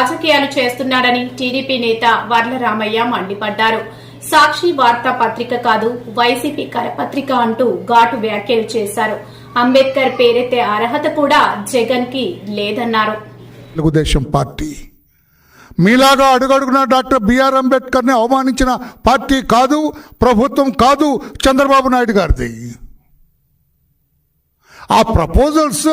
రాజకీయాలు చేస్తున్నాడని టీడీపీ నేత వర్లరామయ్య మండిపడ్డారు. సాక్షి వార్తా పత్రిక కాదు వైసీపీ కరపత్రిక అంటూ ఘాటు వ్యాఖ్యలు చేశారు. అంబేద్కర్ పేరెత్తే అర్హత కూడా జగన్కి లేదన్నారు. తెలుగుదేశం పార్టీ. మీలాగా అడుగడుగున డాక్టర్ బిఆర్ అంబేద్కర్ని అవమానించిన పార్టీ కాదు ప్రభుత్వం కాదు చంద్రబాబు నాయుడు గారిది. ఆ ప్రపోజల్స్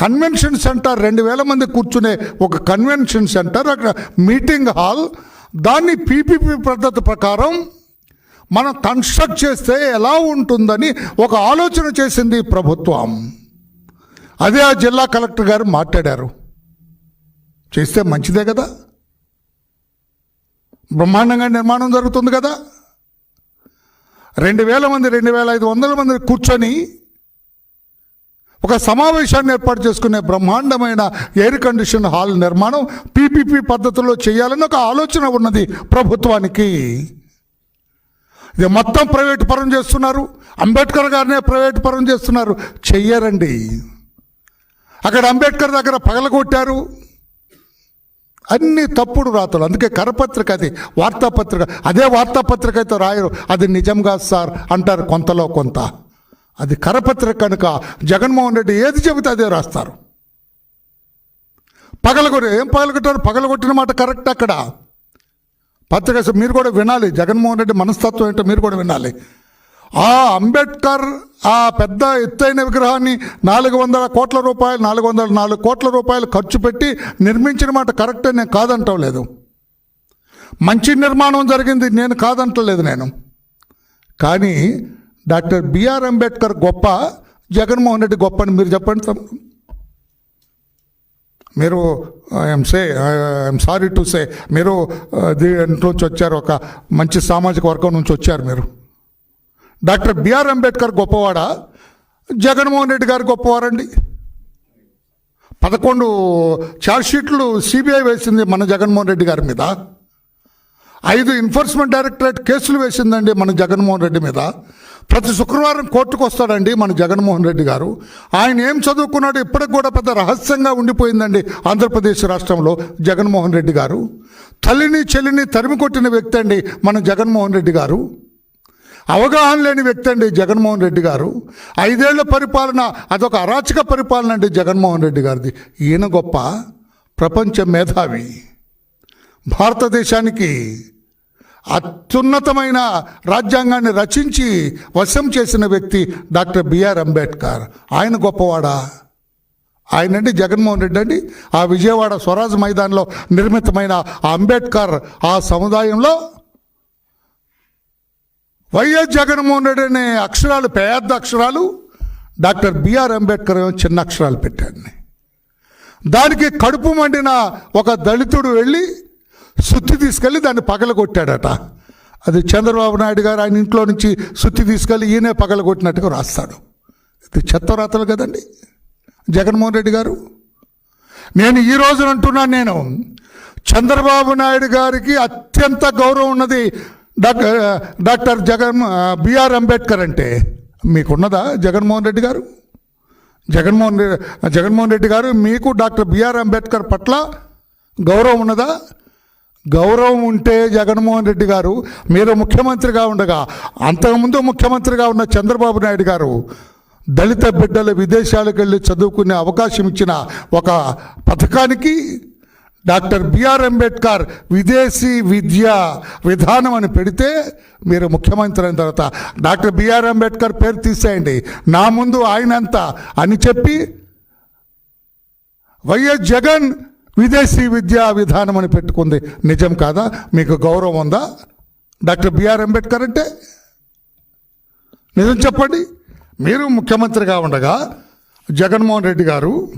కన్వెన్షన్ సెంటర్ రెండు వేల మంది కూర్చునే ఒక కన్వెన్షన్ సెంటర్ అక్కడ మీటింగ్ హాల్ దాన్ని పీపీపీ పద్ధతి ప్రకారం మనం కన్స్ట్రక్ట్ చేస్తే ఎలా ఉంటుందని ఒక ఆలోచన చేసింది ప్రభుత్వం. అదే ఆ జిల్లా కలెక్టర్ గారు మాట్లాడారు. చేస్తే మంచిదే కదా? బ్రహ్మాండంగా నిర్మాణం జరుగుతుంది కదా? రెండు వేల మంది రెండు వేల ఐదు వందల మంది కూర్చొని ఒక సమావేశాన్ని ఏర్పాటు చేసుకునే బ్రహ్మాండమైన ఎయిర్ కండిషన్ హాల్ నిర్మాణం పీపీపీ పద్ధతిలో చేయాలని ఒక ఆలోచన ఉన్నది ప్రభుత్వానికి. ఇది మొత్తం ప్రైవేట్ పరం చేస్తున్నారు. అంబేద్కర్ గారినే ప్రైవేట్ పరం చేస్తున్నారు. చెయ్యరండి. అక్కడ అంబేద్కర్ దగ్గర పగలగొట్టారు. అన్ని తప్పుడు రాతలు. అందుకే కరపత్రిక అది వార్తాపత్రిక. అదే వార్తాపత్రిక అయితే రాయరు. అది నిజంగా సార్ అంటారు కొంతలో కొంత. అది కరపత్రిక కనుక జగన్మోహన్ రెడ్డి ఏది చెబితే అదే రాస్తారు. పగలగొట్ట ఏం పగలగొట్టారు? పగలగొట్టిన మాట కరెక్ట్ అక్కడ. పత్రిక మీరు కూడా వినాలి. జగన్మోహన్ రెడ్డి మనస్తత్వం ఏంటో మీరు కూడా వినాలి. ఆ అంబేద్కర్ ఆ పెద్ద ఎత్తైన విగ్రహాన్ని నాలుగు వందల కోట్ల రూపాయలు నాలుగు వందల నాలుగు కోట్ల రూపాయలు ఖర్చు పెట్టి నిర్మించిన మాట కరెక్ట్ నేను కాదంటం లేదు. మంచి నిర్మాణం జరిగింది నేను కాదంటలేదు నేను. కానీ డాక్టర్ బిఆర్ అంబేద్కర్ గొప్ప జగన్మోహన్ రెడ్డి గొప్ప అని మీరు చెప్పండి తమ్ముడు మీరు I'm say I'm sorry to say మీరు uh, నుంచి వచ్చారు ఒక మంచి సామాజిక వర్గం నుంచి వచ్చారు మీరు. డాక్టర్ బిఆర్ అంబేద్కర్ గొప్పవాడా? జగన్మోహన్ రెడ్డి గారు గొప్పవారండి. పదకొండు షీట్లు సిబిఐ వేసింది మన జగన్మోహన్ రెడ్డి గారి మీద. ఐదు ఎన్ఫోర్స్మెంట్ డైరెక్టరేట్ కేసులు వేసిందండి మన జగన్మోహన్ రెడ్డి మీద. ప్రతి శుక్రవారం కోర్టుకు వస్తాడండి మన జగన్మోహన్ రెడ్డి గారు. ఆయన ఏం చదువుకున్నాడు ఇప్పటికి కూడా పెద్ద రహస్యంగా ఉండిపోయిందండి ఆంధ్రప్రదేశ్ రాష్ట్రంలో జగన్మోహన్ రెడ్డి గారు. తల్లిని చెల్లిని తరిమి కొట్టిన వ్యక్తి అండి మన జగన్మోహన్ రెడ్డి గారు. అవగాహన లేని వ్యక్తి అండి జగన్మోహన్ రెడ్డి గారు. ఐదేళ్ళ పరిపాలన అదొక అరాచక పరిపాలన అండి జగన్మోహన్ రెడ్డి గారిది. ఈయన గొప్ప ప్రపంచ మేధావి. భారతదేశానికి అత్యున్నతమైన రాజ్యాంగాన్ని రచించి వశం చేసిన వ్యక్తి డాక్టర్ బిఆర్ అంబేద్కర్. ఆయన గొప్పవాడా? ఆయనండి జగన్మోహన్ రెడ్డి అండి. ఆ విజయవాడ స్వరాజ్ మైదాన్లో నిర్మితమైన అంబేద్కర్ ఆ సముదాయంలో వైఎస్ జగన్మోహన్ రెడ్డి అనే అక్షరాలు పెద్ద అక్షరాలు డాక్టర్ బిఆర్ అంబేద్కర్ చిన్న అక్షరాలు పెట్టాడు దానికి కడుపు మండిన ఒక దళితుడు వెళ్ళి సుత్తి తీసుకెళ్ళి దాన్ని పగలగొట్టాడట. అది చంద్రబాబు నాయుడు గారు ఆయన ఇంట్లో నుంచి సుత్తి తీసుకెళ్ళి ఈయనే పగలగొట్టినట్టుగా రాస్తాడు. ఇది చెత్త రాతలు కదండి. జగన్మోహన్ రెడ్డి గారు. నేను ఈ రోజున అంటున్నాను నేను చంద్రబాబు నాయుడు గారికి అత్యంత గౌరవం ఉన్నది doctor doctor Jagan BR Ambedkar అంటే. మీకున్నదా జగన్మోహన్ రెడ్డి గారు? జగన్మోహన్ రెడ్డి జగన్మోహన్ రెడ్డి గారు మీకు డాక్టర్ బిఆర్ అంబేద్కర్ పట్ల గౌరవం ఉన్నదా? గౌరవం ఉంటే జగన్మోహన్ రెడ్డి గారు మీరు ముఖ్యమంత్రిగా ఉండగా అంతకుముందు ముఖ్యమంత్రిగా ఉన్న చంద్రబాబు నాయుడు గారు దళిత బిడ్డలు విదేశాలకు వెళ్ళి చదువుకునే అవకాశం ఇచ్చిన ఒక పథకానికి డాక్టర్ బిఆర్ అంబేద్కర్ విదేశీ విద్య విధానం అని పెడితే మీరు ముఖ్యమంత్రి అయిన తర్వాత డాక్టర్ బిఆర్ అంబేద్కర్ పేరు తీసేయండి. నా ముందు ఆయనంత అని చెప్పి వైఎస్ జగన్ విదేశీ విద్యా విధానం అని పెట్టుకుంది. నిజం కాదా? మీకు గౌరవం ఉందా? డాక్టర్ బిఆర్ అంబేద్కర్ అంటే? నిజం చెప్పండి. మీరు ముఖ్యమంత్రిగా ఉండగా జగన్మోహన్ రెడ్డి గారు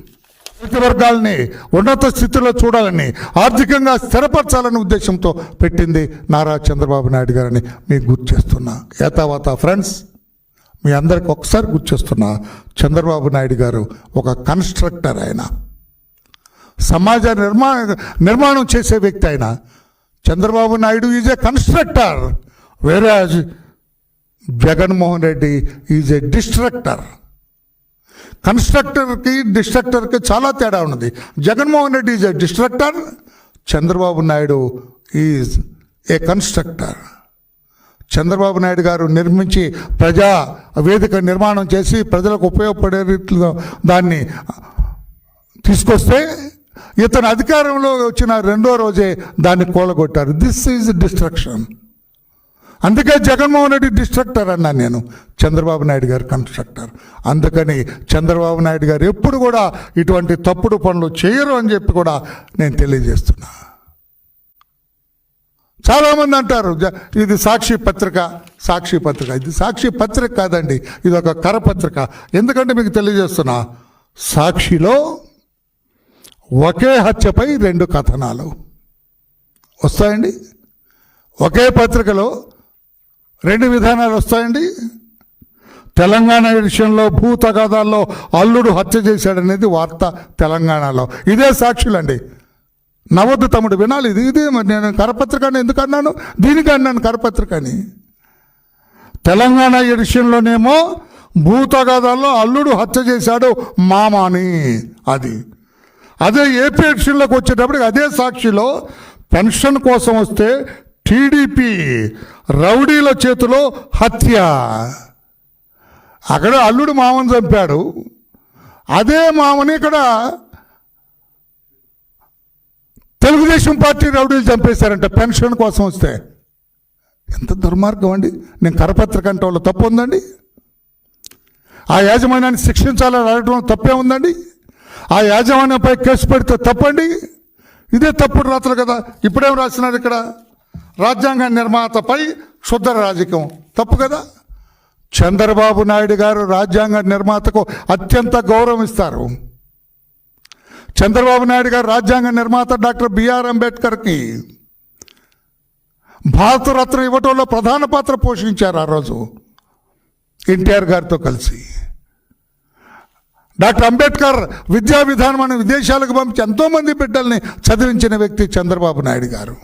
వర్గాల్ని ఉన్నత స్థితిలో చూడాలని ఆర్థికంగా స్థిరపరచాలనే ఉద్దేశంతో పెట్టింది నారా చంద్రబాబు నాయుడు గారని మీకు గుర్తు చేస్తున్నా. ఏతావాత ఫ్రెండ్స్ మీ అందరికి ఒకసారి గుర్తు చేస్తున్నా. చంద్రబాబు నాయుడు గారు ఒక కన్స్ట్రక్టర్ ఆయన. సమాజ నిర్మా నిర్మాణం చేసే వ్యక్తి ఆయన. Chandrababu Naidu is a constructor వేరే Jaganmohan Reddy is a destructor కన్స్ట్రక్టర్కి డిస్ట్రక్టర్కి చాలా తేడా ఉన్నది. Jaganmohan Reddy is a destructor Chandrababu Naidu is a constructor Chandrababu Naidu garu నిర్మించి ప్రజా వేదిక నిర్మాణం చేసి ప్రజలకు ఉపయోగపడే రీతిలో దాన్ని తీసుకొస్తే ఇతను అధికారంలో వచ్చిన రెండో రోజే దాన్ని కూలగొట్టారు. దిస్ ఈజ్ డిస్ట్రక్షన్ అందుకే జగన్మోహన్ రెడ్డి డిస్ట్రక్టర్ అన్నాను నేను. చంద్రబాబు నాయుడు గారు కన్స్ట్రక్టర్ అందుకని చంద్రబాబు నాయుడు గారు ఎప్పుడు కూడా ఇటువంటి తప్పుడు పనులు చేయరు అని చెప్పి కూడా నేను తెలియజేస్తున్నా. చాలామంది అంటారు జ- ఇది సాక్షి పత్రిక సాక్షి పత్రిక. ఇది సాక్షి పత్రిక కాదండి ఇది ఒక కరపత్రిక. ఎందుకంటే మీకు తెలియజేస్తున్నా సాక్షిలో ఒకే హత్యపై రెండు కథనాలు. వస్తాయండి? ఒకే పత్రికలో రెండు విధానాలు వస్తాయండి? తెలంగాణ విషయంలో భూ తగాదాల్లో అల్లుడు హత్య చేశాడనేది వార్త తెలంగాణలో. ఇదే సాక్షులండి. నవద్దు తమ్ముడు వినాలి. ఇది ఇదే మరి నేను కరపత్రిక అని ఎందుకు అన్నాను? దీనికి అన్నాను కరపత్రిక అని తెలంగాణ ఎడిషన్లోనేమో భూ తగాదాల్లో అల్లుడు హత్య చేశాడు మామ అని. అది. అదే ఏపీ ఎలక్షన్లోకి వచ్చేటప్పటికి అదే సాక్షిలో పెన్షన్ కోసం వస్తే టీడీపీ రౌడీల చేతిలో హత్య. అక్కడ అల్లుడు మామని చంపాడు. అదే మామని ఇక్కడ తెలుగుదేశం పార్టీ రౌడీలు చంపేశారంట పెన్షన్ కోసం వస్తే. ఎంత దుర్మార్గం అండి. నేను కరపత్రిక అంటే వాళ్ళు తప్పు ఉందండి. ఆ యాజమాన్యాన్ని శిక్షించాలని అడగడం తప్పే ఉందండి. ఆ యాజమాన్యంపై కేసు పెడితే తప్పండి? ఇదే తప్పుడు రాత్రులు కదా. ఇప్పుడేం రాసినారు ఇక్కడ? రాజ్యాంగ నిర్మాతపై శుద్ధ రాజకీయం. తప్పు కదా? చంద్రబాబు నాయుడు గారు రాజ్యాంగ నిర్మాతకు అత్యంత గౌరవం ఇస్తారు. చంద్రబాబు నాయుడు గారు రాజ్యాంగ నిర్మాత డాక్టర్ బిఆర్ అంబేద్కర్కి భారతరత్న ఇవ్వటంలో ప్రధాన పాత్ర పోషించారు ఆ రోజు. ఎన్టీఆర్ గారితో కలిసి. డాక్టర్ అంబేద్కర్ విద్యా విధానం విదేశాలకు పంపించి ఎంతోమంది బిడ్డల్ని చదివించిన వ్యక్తి చంద్రబాబు నాయుడు గారు.